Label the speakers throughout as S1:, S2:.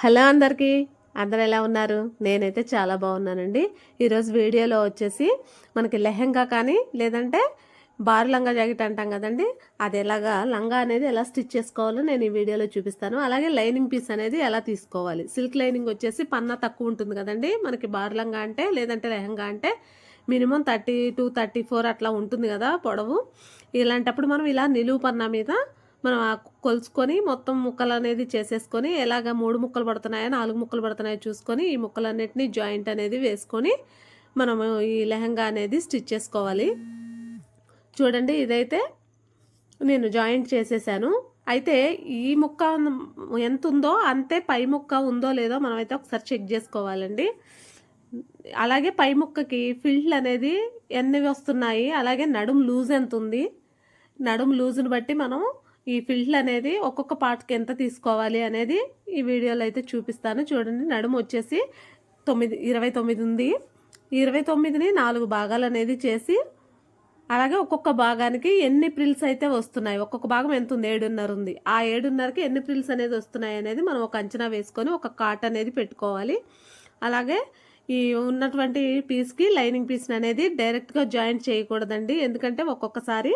S1: Hello అందరికీ. అందరు ఎలా ఉన్నారు? నేనైతే చాలా బాగున్నానండి. ఈరోజు వీడియోలో వచ్చేసి మనకి లెహెంగా కానీ లేదంటే బారు లంగా జాకెట్ అంటాం కదండి అది ఎలాగా లంగా అనేది ఎలా స్టిచ్ చేసుకోవాలో నేను ఈ వీడియోలో చూపిస్తాను. అలాగే లైనింగ్ పీస్ అనేది ఎలా తీసుకోవాలి? సిల్క్ లైనింగ్ వచ్చేసి పన్నా తక్కువ ఉంటుంది కదండి. మనకి బారు లంగా అంటే లేదంటే లెహంగా అంటే minimum thirty two thirty four అట్లా ఉంటుంది కదా పొడవు. ఇలాంటప్పుడు మనం ఇలా నిలువు పన్నా మీద మనం ఆ కొలుచుకొని మొత్తం ముక్కలు అనేది చేసేసుకొని ఎలాగ మూడు ముక్కలు పడుతున్నాయో నాలుగు ముక్కలు పడుతున్నాయో చూసుకొని ఈ ముక్కలన్నిటిని జాయింట్ అనేది వేసుకొని మనము ఈ లెహంగా అనేది స్టిచ్ చేసుకోవాలి. చూడండి ఇదైతే నేను జాయింట్ చేసేసాను. అయితే ఈ ముక్క ఎంత ఉందో అంతే పై ముక్క ఉందో లేదో మనమైతే ఒకసారి చెక్ చేసుకోవాలండి. అలాగే పై ముక్కకి ఫిల్డ్ అనేది ఎన్ని వస్తున్నాయి అలాగే నడుము లూజ్ ఎంత ఉంది నడుము లూజ్ని బట్టి మనం ఈ ఫిల్డ్ అనేది ఒక్కొక్క పార్ట్కి ఎంత తీసుకోవాలి అనేది ఈ వీడియోలో అయితే చూపిస్తాను. చూడండి నడుము వచ్చేసి తొమ్మిది ఇరవై తొమ్మిది ఉంది. ఇరవై తొమ్మిదిని నాలుగు భాగాలు అనేది చేసి అలాగే ఒక్కొక్క భాగానికి ఎన్ని ప్రిల్స్ అయితే వస్తున్నాయి ఒక్కొక్క భాగం ఎంత ఉంది? ఏడున్నర ఉంది. ఆ ఏడున్నరకి ఎన్ని ప్రిల్స్ అనేది వస్తున్నాయి అనేది మనం ఒక అంచనా వేసుకొని ఒక కాట్ అనేది పెట్టుకోవాలి. అలాగే ఈ ఉన్నటువంటి పీస్కి లైనింగ్ పీస్ అనేది డైరెక్ట్గా జాయింట్ చేయకూడదండి. ఎందుకంటే ఒక్కొక్కసారి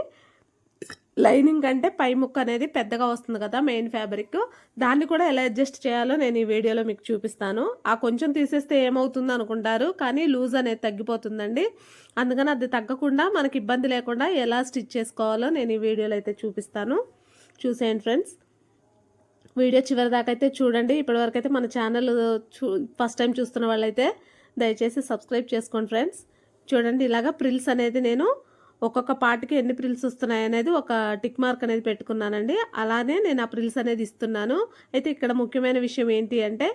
S1: లైనింగ్ అంటే పై ముక్క అనేది పెద్దగా వస్తుంది కదా మెయిన్ ఫ్యాబ్రిక్. దాన్ని కూడా ఎలా అడ్జస్ట్ చేయాలో నేను ఈ వీడియోలో మీకు చూపిస్తాను. ఆ కొంచెం తీసేస్తే ఏమవుతుంది అనుకుంటారు కానీ లూజ్ అనేది తగ్గిపోతుందండి. అందుకని అది తగ్గకుండా మనకి ఇబ్బంది లేకుండా ఎలా స్టిచ్ చేసుకోవాలో నేను ఈ వీడియోలో అయితే చూపిస్తాను. చూసేయండి ఫ్రెండ్స్. వీడియో చివరి దాకా అయితే చూడండి. ఇప్పటివరకు అయితే మన ఛానల్ చూ ఫస్ట్ టైం చూస్తున్న వాళ్ళైతే దయచేసి సబ్స్క్రైబ్ చేసుకోండి ఫ్రెండ్స్. చూడండి ఇలాగా ప్రిల్స్ అనేది నేను ఒక్కొక్క పార్ట్కి ఎన్ని ప్రిల్స్ వస్తున్నాయి అనేది ఒక టిక్ మార్క్ అనేది పెట్టుకున్నానండి. అలానే నేను ఆ ప్రిల్స్ అనేది ఇస్తున్నాను. అయితే ఇక్కడ ముఖ్యమైన విషయం ఏంటి అంటే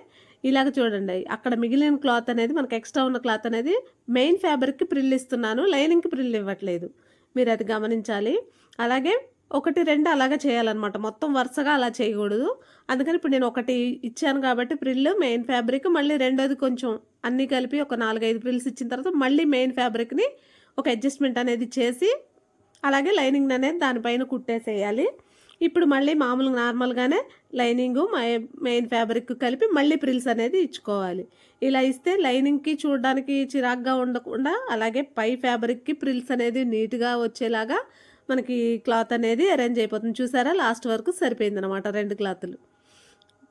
S1: ఇలాగ చూడండి. అక్కడ మిగిలిన క్లాత్ అనేది మనకు ఎక్స్ట్రా ఉన్న క్లాత్ అనేది మెయిన్ ఫ్యాబ్రిక్కి ప్రిల్ ఇస్తున్నాను. లైనింగ్కి ప్రిల్ ఇవ్వట్లేదు. మీరు అది గమనించాలి. అలాగే ఒకటి రెండు అలాగే చేయాలన్నమాట. మొత్తం వరుసగా అలా చేయకూడదు. అందుకని ఇప్పుడు నేను ఒకటి ఇచ్చాను కాబట్టి ప్రిల్ మెయిన్ ఫ్యాబ్రిక్ మళ్ళీ రెండోది కొంచెం అన్నీ కలిపి ఒక నాలుగైదు ప్రిల్స్ ఇచ్చిన తర్వాత మళ్ళీ మెయిన్ ఫ్యాబ్రిక్ని ఒక అడ్జస్ట్మెంట్ అనేది చేసి అలాగే లైనింగ్ అనేది దానిపైన కుట్టేసేయాలి. ఇప్పుడు మళ్ళీ మామూలుగా నార్మల్గానే లైనింగు మెయిన్ ఫ్యాబ్రిక్ కలిపి మళ్ళీ ప్రిల్స్ అనేది ఇచ్చుకోవాలి. ఇలా ఇస్తే లైనింగ్కి చూడడానికి చిరాగ్గా ఉండకుండా అలాగే పై ఫ్యాబ్రిక్కి ప్రిల్స్ అనేది నీట్గా వచ్చేలాగా మనకి క్లాత్ అనేది అరేంజ్ అయిపోతుంది. చూసారా? లాస్ట్ వరకు సరిపోయింది అనమాట రెండు క్లాతులు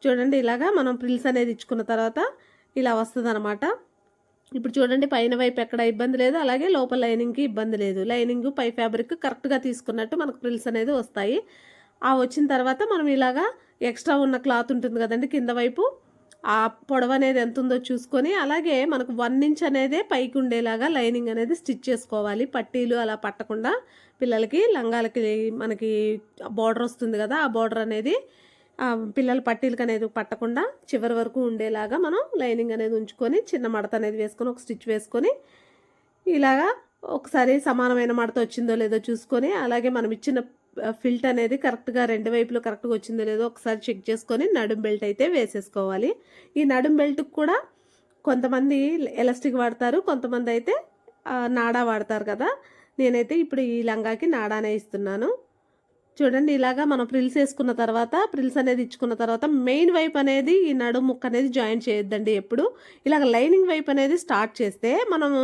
S1: చూడండి ఇలాగా మనం ప్రిల్స్ అనేది ఇచ్చుకున్న తర్వాత ఇలా వస్తుంది అనమాట ఇప్పుడు చూడండి పైన వైపు ఎక్కడ ఇబ్బంది లేదు అలాగే లోపల లైనింగ్కి ఇబ్బంది లేదు. లైనింగ్ పై ఫ్యాబ్రిక్ కరెక్ట్గా తీసుకున్నట్టు మనకు ప్రిల్స్ అనేది వస్తాయి. ఆ వచ్చిన తర్వాత మనం ఇలాగా ఎక్స్ట్రా ఉన్న క్లాత్ ఉంటుంది కదండి కింద వైపు. ఆ పొడవు అనేది ఎంత ఉందో చూసుకొని అలాగే మనకు వన్ ఇంచ్ అనేది పైకి ఉండేలాగా లైనింగ్ అనేది స్టిచ్ చేసుకోవాలి. పట్టీలు అలా పట్టకుండా పిల్లలకి లంగాలకి మనకి బార్డర్ వస్తుంది కదా ఆ బార్డర్ అనేది పిల్లల పట్టీలకు అనేది పట్టకుండా చివరి వరకు ఉండేలాగా మనం లైనింగ్ అనేది ఉంచుకొని చిన్న మడత అనేది వేసుకొని ఒక స్టిచ్ వేసుకొని ఇలాగా ఒకసారి సమానమైన మడత వచ్చిందో లేదో చూసుకొని అలాగే మనం ఇచ్చిన ఫిల్ట్ అనేది కరెక్ట్గా రెండు వైపులు కరెక్ట్గా వచ్చిందో లేదో ఒకసారి చెక్ చేసుకొని నడుం బెల్ట్ అయితే వేసేసుకోవాలి. ఈ నడుం బెల్ట్కి కూడా కొంతమంది ఎలాస్టిక్ వాడతారు కొంతమంది అయితే నాడా వాడతారు కదా. నేనైతే ఇప్పుడు ఈ లంగాకి నాడానే ఇస్తున్నాను. చూడండి ఇలాగా మనం ప్రిల్స్ వేసుకున్న తర్వాత ప్రిల్స్ అనేది ఇచ్చుకున్న తర్వాత మెయిన్ వైప్ అనేది ఈ నడుము ముక్క అనేది జాయిన్ చేయొద్దండి ఎప్పుడు. ఇలాగ లైనింగ్ వైప్ అనేది స్టార్ట్ చేస్తే మనము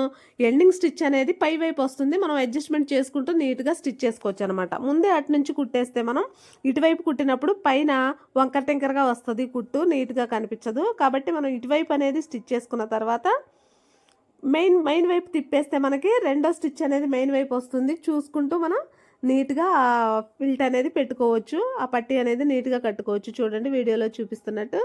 S1: ఎండింగ్ స్టిచ్ అనేది పై వైపు వస్తుంది. మనం అడ్జస్ట్మెంట్ చేసుకుంటూ నీట్గా స్టిచ్ చేసుకోవచ్చు అనమాట. ముందే అటు నుంచి కుట్టేస్తే మనం ఇటువైపు కుట్టినప్పుడు పైన వంకర టెంకరగా వస్తుంది కుట్టు నీట్గా కనిపించదు. కాబట్టి మనం ఇటువైపు అనేది స్టిచ్ చేసుకున్న తర్వాత మెయిన్ మెయిన్ వైపు తిప్పేస్తే మనకి రెండో స్టిచ్ అనేది మెయిన్ వైపు వస్తుంది. చూసుకుంటూ మనం నీట్గా ఫిల్ట్ అనేది పెట్టుకోవచ్చు. ఆ పట్టి అనేది నీట్గా కట్టుకోవచ్చు. చూడండి వీడియోలో చూపిస్తున్నట్టు.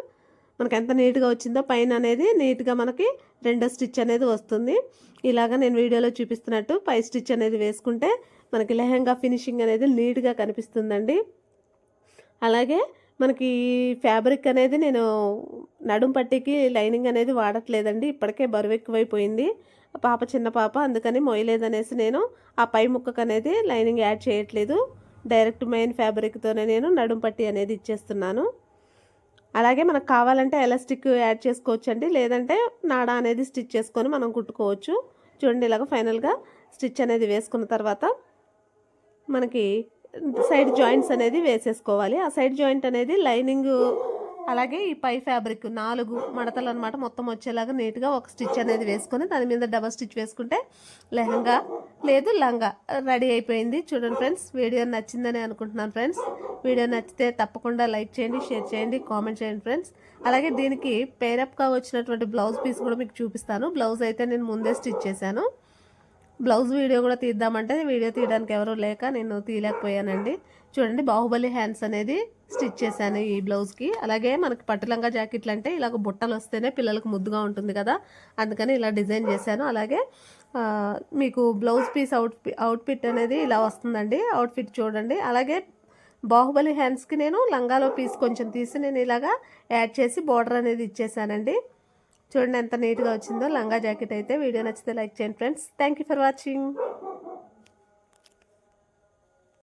S1: మనకు ఎంత నీట్గా వచ్చిందో పైన అనేది నీట్గా మనకి రెండో స్టిచ్ అనేది వస్తుంది. ఇలాగ నేను వీడియోలో చూపిస్తున్నట్టు పై స్టిచ్ అనేది వేసుకుంటే మనకి లెహంగా ఫినిషింగ్ అనేది నీట్గా కనిపిస్తుందండి. అలాగే మనకి ఫ్యాబ్రిక్ అనేది నేను నడుం పట్టికి లైనింగ్ అనేది వాడట్లేదండి. ఇప్పటికే బరువు ఎక్కువైపోయింది. పాప చిన్న పాప అందుకని మొయ్యలేదనేసి నేను ఆ పై ముక్కకు అనేది లైనింగ్ యాడ్ చేయట్లేదు. డైరెక్ట్ మెయిన్ ఫ్యాబ్రిక్తోనే నేను నడుం పట్టి అనేది ఇచ్చేస్తున్నాను. అలాగే మనకు కావాలంటే ఎలాస్టిక్ యాడ్ చేసుకోవచ్చు అండి లేదంటే నాడా అనేది స్టిచ్ చేసుకొని మనం కుట్టుకోవచ్చు. చూడండి ఇలాగ ఫైనల్గా స్టిచ్ అనేది వేసుకున్న తర్వాత మనకి సైడ్ జాయింట్స్ అనేది వేసేసుకోవాలి. ఆ సైడ్ జాయింట్ అనేది లైనింగ్ అలాగే ఈ పై ఫ్యాబ్రిక్ నాలుగు మడతలు అనమాట మొత్తం వచ్చేలాగా నీట్గా ఒక స్టిచ్ అనేది వేసుకొని దాని మీద డబల్ స్టిచ్ వేసుకుంటే లెహంగా లేదు లంగా రెడీ అయిపోయింది. చూడండి ఫ్రెండ్స్ వీడియో నచ్చిందని అనుకుంటున్నాను ఫ్రెండ్స్. వీడియో నచ్చితే తప్పకుండా లైక్ చేయండి షేర్ చేయండి కామెంట్ చేయండి ఫ్రెండ్స్. అలాగే దీనికి పేరప్గా వచ్చినటువంటి బ్లౌజ్ పీస్ కూడా మీకు చూపిస్తాను. బ్లౌజ్ అయితే నేను ముందే స్టిచ్ చేశాను. బ్లౌజ్ వీడియో కూడా తీద్దామంటే వీడియో తీయడానికి ఎవరు లేక నేను తీయలేకపోయానండి. చూడండి బాహుబలి హ్యాండ్స్ అనేది స్టిచ్ చేశాను ఈ బ్లౌజ్కి అలాగే మనకి పట్టులంగా జాకెట్లు అంటే ఇలాగ బుట్టలు వస్తేనే పిల్లలకు ముద్దుగా ఉంటుంది కదా. అందుకని ఇలా డిజైన్ చేశాను. అలాగే మీకు బ్లౌజ్ పీస్ అవుట్ అవుట్ఫిట్ అనేది ఇలా వస్తుందండి. అవుట్ఫిట్ చూడండి. అలాగే బాహుబలి హ్యాండ్స్కి నేను లంగాలో పీస్ కొంచెం తీసి నేను ఇలాగా యాడ్ చేసి బార్డర్ అనేది ఇచ్చేసానండి చూడండి ఎంత నీట్గా వచ్చిందో. లంగా జాకెట్ అయితే వీడియో నచ్చితే లైక్ చేయండి friends. Thank you for watching